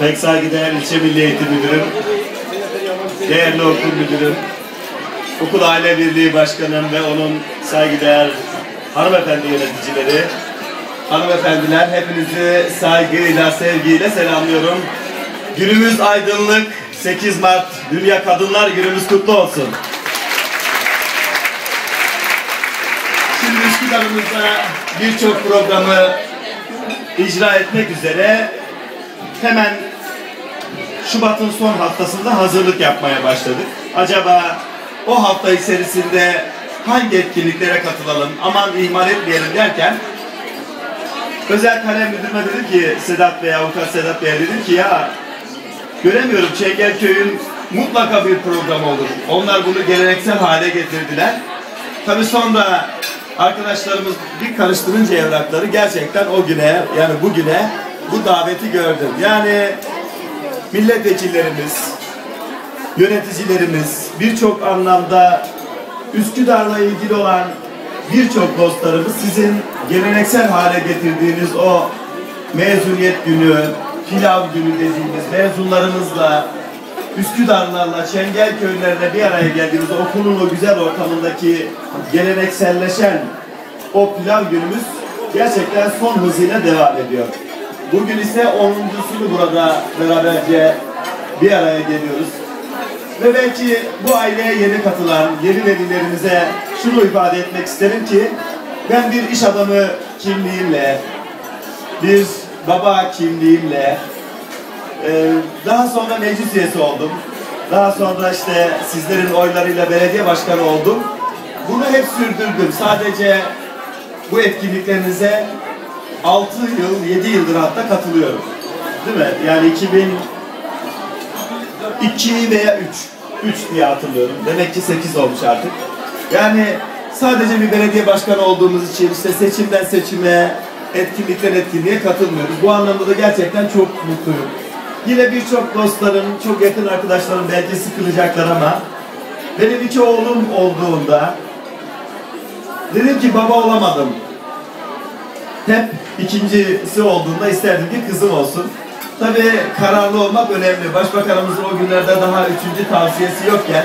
pek saygıdeğer ilçe milli eğitim müdürüm, değerli okul müdürüm, okul aile birliği başkanım ve onun saygıdeğer hanımefendi yöneticileri, hanımefendiler hepinizi saygıyla, sevgiyle selamlıyorum. Günümüz aydınlık, 8 Mart Dünya Kadınlar Günümüz kutlu olsun. Şimdi Üsküdar'ımızda birçok programı icra etmek üzere hemen Şubat'ın son haftasında hazırlık yapmaya başladık. Acaba o hafta içerisinde hangi etkinliklere katılalım, aman ihmal etmeyelim derken özel kalem müdürüme dedim ki Sedat Bey, avukat Sedat Bey dedim ki ya göremiyorum Çengelköy'ün mutlaka bir programı olur. Onlar bunu geleneksel hale getirdiler. Tabii sonra arkadaşlarımız bir karıştırınca evrakları gerçekten o güne yani bugüne bu daveti gördüm. Yani milletvekillerimiz, yöneticilerimiz, birçok anlamda Üsküdar'la ilgili olan birçok dostlarımız sizin geleneksel hale getirdiğiniz o mezuniyet günü, pilav günü dediğimiz mezunlarımızla, Üsküdarlarla, Çengelköylerle bir araya geldiğimiz okulun o güzel ortamındaki gelenekselleşen o pilav günümüz gerçekten son hızıyla devam ediyor. Bugün ise 10.sunu burada beraberce bir araya geliyoruz. Ve belki bu aileye yeni katılan yeni velilerimize şunu ifade etmek isterim ki ben bir iş adamı kimliğimle, bir baba kimliğimle, e, daha sonra meclis üyesi oldum. Daha sonra işte sizlerin oylarıyla belediye başkanı oldum. Bunu hep sürdürdüm. Sadece bu etkinliklerinize 6 yıl, 7 yıldır hatta katılıyorum. Değil mi? Yani 2002 veya 3. 3 diye hatırlıyorum. Demek ki 8 olmuş artık. Yani sadece bir belediye başkanı olduğumuz için işte seçimden seçime, etkinlikten etkinliğe katılmıyoruz. Bu anlamda da gerçekten çok mutluyum. Yine birçok dostlarım, çok yakın arkadaşlarım belki sıkılacaklar ama benim iki oğlum olduğunda dedim ki baba olamadım. Hep ikincisi olduğunda isterdim ki kızım olsun. Tabii kararlı olmak önemli. Başbakanımızın o günlerde daha üçüncü tavsiyesi yokken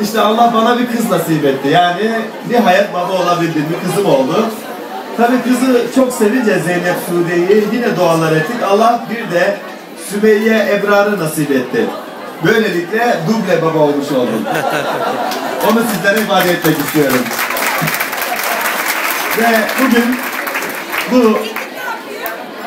işte Allah bana bir kız nasip etti. Yani bir hayat baba olabildim, bir kızım oldu. Tabii kızı çok sevince Zeynep Sude'yi yine dualar ettik. Allah bir de Sümeyye Ebrar'ı nasip etti. Böylelikle duble baba olmuş oldum. Onu sizlere ifade etmek istiyorum. Ve bugün bu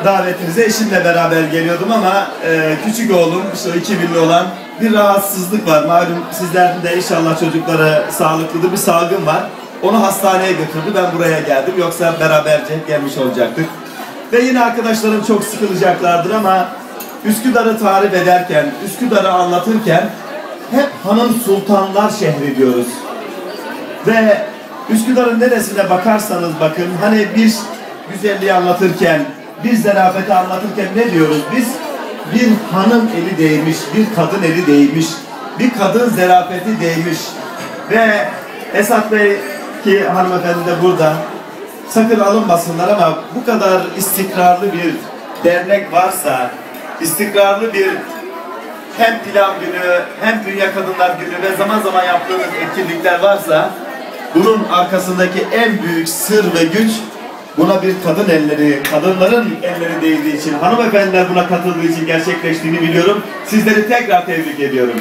davetinize eşimle beraber geliyordum ama e, küçük oğlum işte 2000'li olan bir rahatsızlık var. Malum sizlerin de inşallah çocuklara sağlıklıdır bir salgın var. Onu hastaneye götürdü. Ben buraya geldim. Yoksa beraberce gelmiş olacaktık. Ve yine arkadaşlarım çok sıkılacaklardır ama Üsküdar'ı tarif ederken, Üsküdar'ı anlatırken hep hanım sultanlar şehri diyoruz. Ve Üsküdar'ın neresine bakarsanız bakın hani bir güzelliği anlatırken, bir zarafeti anlatırken ne diyoruz biz? Bir hanım eli değmiş, bir kadın eli değmiş, bir kadın zarafeti değmiş. Ve Esat Bey ki hanımefendi de burada, sakın alınmasınlar ama bu kadar istikrarlı bir dernek varsa, istikrarlı bir hem pilav günü, hem Dünya Kadınlar Günü ve zaman zaman yaptığımız etkinlikler varsa, bunun arkasındaki en büyük sır ve güç buna bir kadın elleri, kadınların elleri değdiği için, hanımefendiler buna katıldığı için gerçekleştiğini biliyorum. Sizleri tekrar tebrik ediyorum.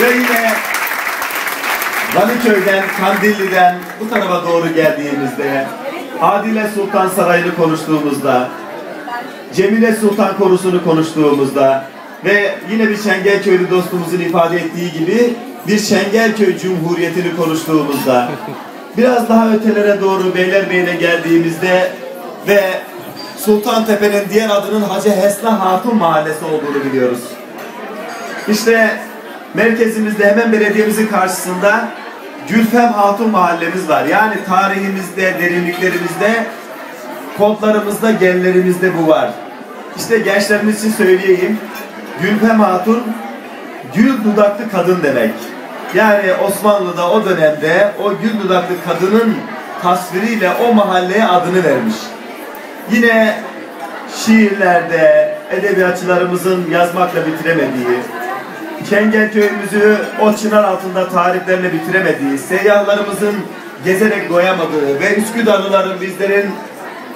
Ve yine Vaniköy'den, Kandilli'den bu tarafa doğru geldiğimizde, Adile Sultan Sarayı'nı konuştuğumuzda, Cemile Sultan Korusu'nu konuştuğumuzda ve yine bir Çengelköylü dostumuzun ifade ettiği gibi bir Çengelköy Cumhuriyeti'ni konuştuğumuzda biraz daha ötelere doğru Beylerbeyi'ne geldiğimizde ve Sultantepe'nin diğer adının Hacı Hesna Hatun Mahallesi olduğunu biliyoruz. İşte merkezimizde hemen belediyemizin karşısında Gülfem Hatun Mahallemiz var. Yani tarihimizde, derinliklerimizde, kodlarımızda, genlerimizde bu var. İşte gençlerimiz için söyleyeyim. Gülfem Hatun gül dudaklı kadın demek. Yani Osmanlı'da o dönemde o gül dudaklı kadının tasviriyle o mahalleye adını vermiş. Yine şiirlerde, edebiyatçılarımızın yazmakla bitiremediği, Çengelköy'ümüzü o çınar altında tariflerle bitiremediği, seyyahlarımızın gezerek doyamadığı ve Üsküdarlıların bizlerin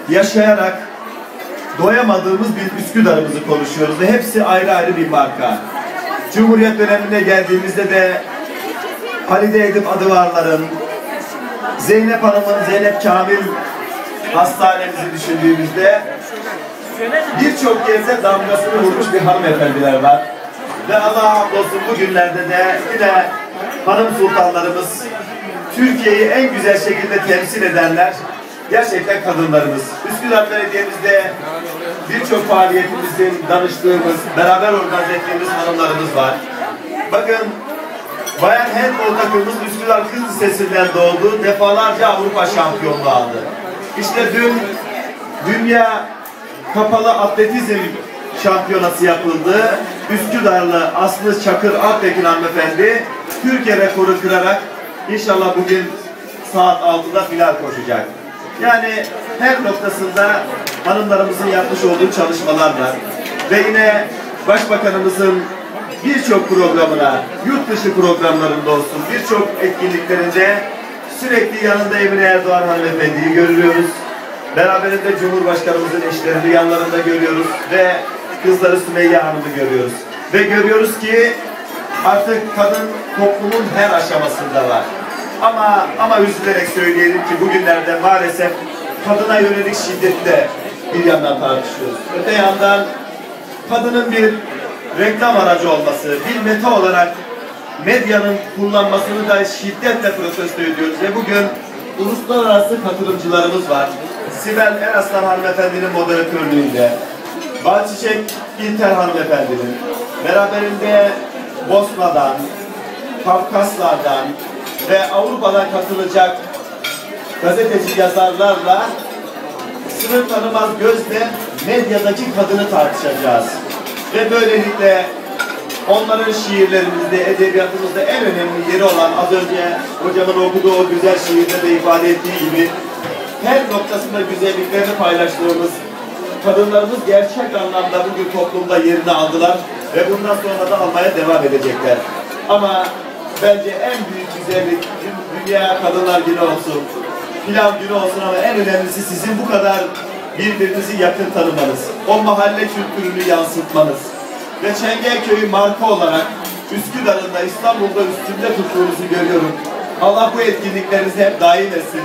yaşayarak doyamadığımız bir Üsküdar'ımızı konuşuyoruz hepsi ayrı ayrı bir marka. Cumhuriyet dönemine geldiğimizde de Halide Edip Adıvarların, Zeynep Hanım'ın Zeynep Kamil hastanemizi düşündüğümüzde birçok yerde damgasını vurmuş bir hanımefendiler var. Ve Allah hamdolsun bugünlerde de yine hanım sultanlarımız Türkiye'yi en güzel şekilde temsil edenler gerçekten kadınlarımız. Üsküdar Belediye'mizde birçok faaliyetimizin danıştığımız, beraber organize ettiğimiz hanımlarımız var. Bakın Bayan handball takımımız Üsküdar Kız Lisesi'nden doğdu. Defalarca Avrupa şampiyonluğu aldı. İşte dün Dünya Kapalı Atletizm Şampiyonası yapıldı. Üsküdarlı Aslı Çakır Altekin hanımefendi Türkiye rekoru kırarak inşallah bugün saat 6'da final koşacak. Yani her noktasında hanımlarımızın yapmış olduğu çalışmalar var. Ve yine Başbakanımızın birçok programına, yurt dışı programlarında olsun, birçok etkinliklerinde sürekli yanında Emine Erdoğan hanımefendiyi görüyoruz. Beraberinde Cumhurbaşkanımızın eşlerini yanlarında görüyoruz ve kızları Sümeyye Hanım'ı görüyoruz. Ve görüyoruz ki artık kadın toplumun her aşamasında var. Ama ama üzülerek söyleyelim ki bugünlerde maalesef kadına yönelik şiddetle bir yandan tartışıyoruz. Öte yandan kadının bir reklam aracı olması, bir meta olarak medyanın kullanmasını da şiddetle protesto ediyoruz. Ve bugün uluslararası katılımcılarımız var. Sibel Eraslan hanımefendinin moderatörlüğünde, Balçiçek İlter hanımefendinin, beraberinde Bosna'dan, Kafkaslardan ve Avrupa'dan katılacak gazeteci yazarlarla sınır tanımaz gözle medyadaki kadını tartışacağız. Ve böylelikle onların şiirlerimizde, edebiyatımızda en önemli yeri olan az önce hocamın okuduğu o güzel şiirde de ifade ettiği gibi her noktasında güzelliklerini paylaştığımız kadınlarımız gerçek anlamda bugün toplumda yerini aldılar ve bundan sonra da almaya devam edecekler. Ama bence en büyük güzellik Dünya Kadınlar Günü olsun, pilav günü olsun ama en önemlisi sizin bu kadar birbirinizi yakın tanımanız, o mahalle kültürünü yansıtmanız ve Çengelköy'ü marka olarak Üsküdar'ın da İstanbul'da üstünde tuttuğunuzu görüyorum. Allah bu etkinliklerinizi hep daim etsin.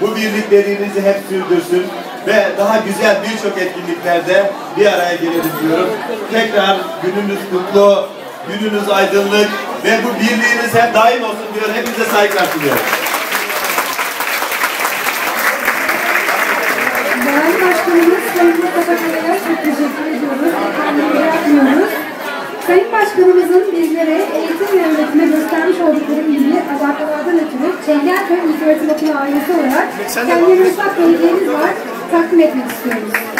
Bu birliklerinizi hep sürdürsün ve daha güzel birçok etkinliklerde bir araya gelelim diyorum. Tekrar gününüz kutlu, gününüz aydınlık ve bu birliğiniz hep daim olsun diyor. Hepinize saygılar sunuyorum. Değerli Başkanımız Sayın Mustafa Kaya'ya çok teşekkür ediyoruz. Kendini bırakmıyoruz. Sayın Başkanımızın bizlere eğitim ve öğretime göstermiş oldukları ilgi abartılardan ötürü Çengelköy İlköğretim Okulu ailesi olarak kendine ufak hediyemiz var. Takdim etmek istiyoruz.